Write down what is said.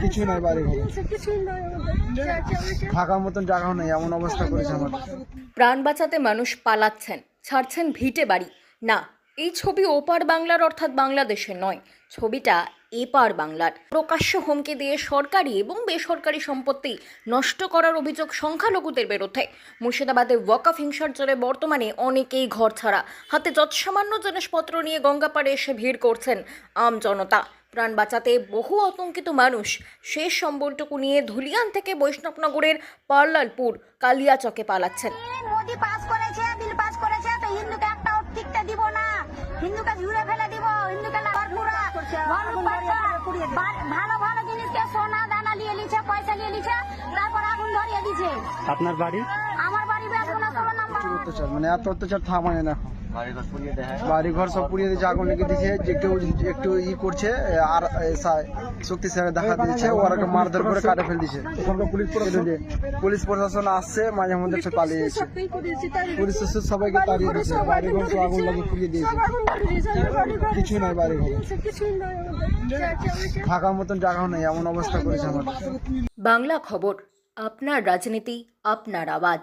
কিছু নাই বাড়ি থাকার মতন জায়গাও নেই এমন অবস্থা করেছে আমার। প্রাণ বাঁচাতে মানুষ পালাচ্ছেন ছাড়ছেন ভিটে বাড়ি। না এই ছবি ওপার বাংলার অর্থাৎ বাংলাদেশের নয়, ছবিটা এপার বাংলার। প্রকাশ্য হুমকি দিয়ে সরকারি এবং বেসরকারি সম্পত্তি নষ্ট করার অভিযোগ সংখ্যালঘুদের বিরুদ্ধে। মুর্শিদাবাদে ওয়াকফ হিংসার জেরে বর্তমানে অনেকেই ঘর ছাড়া। হাতে যৎসামান্য জিনিসপত্র নিয়ে গঙ্গাপাড়ে এসে ভিড় করছেন আম জনতা। প্রাণ বাঁচাতে বহু আতঙ্কিত মানুষ। শেষ সম্বলটুকু নিয়ে ধুলিয়ান থেকে বৈষ্ণবনগরের পার্লালপুর কালিয়াচকে পালাচ্ছেন। মোদি পাস করেছে ভালো ভালো জিনিসকে সোনা দানা নিয়ে নিচ্ছে পয়সা নিয়ে নিচ্ছে তারপর আগুন ধরিয়ে দিচ্ছে। আপনার বাড়ি? প্রচুর অত্যাচার মানে এত অত্যাচার থামায় না এখন। বাড়ি ঘর সব পুড়িয়ে দিয়েছে আগুন লেগে দিয়েছে যে কেউ একটু ই করছে আর সা- দেখা দিয়েছে ওরা একটা মারধর করে কাটে ফেল দিয়েছে। পুলিশ পুলিশ প্রশাসন আসছে মাঝে মধ্যে সে পালিয়ে যাচ্ছে পুলিশ সবাইকে তাড়িয়ে দিয়েছে। বাড়ি ঘর সব আগুন লাগিয়ে পুড়িয়ে দিয়েছে। কিছু নাই বাড়ি ঘর থাকার মতন জায়গাও নেই এমন অবস্থা করেছে আমার বাংলা খবর আপনার রাজনীতি আপনার আওয়াজ।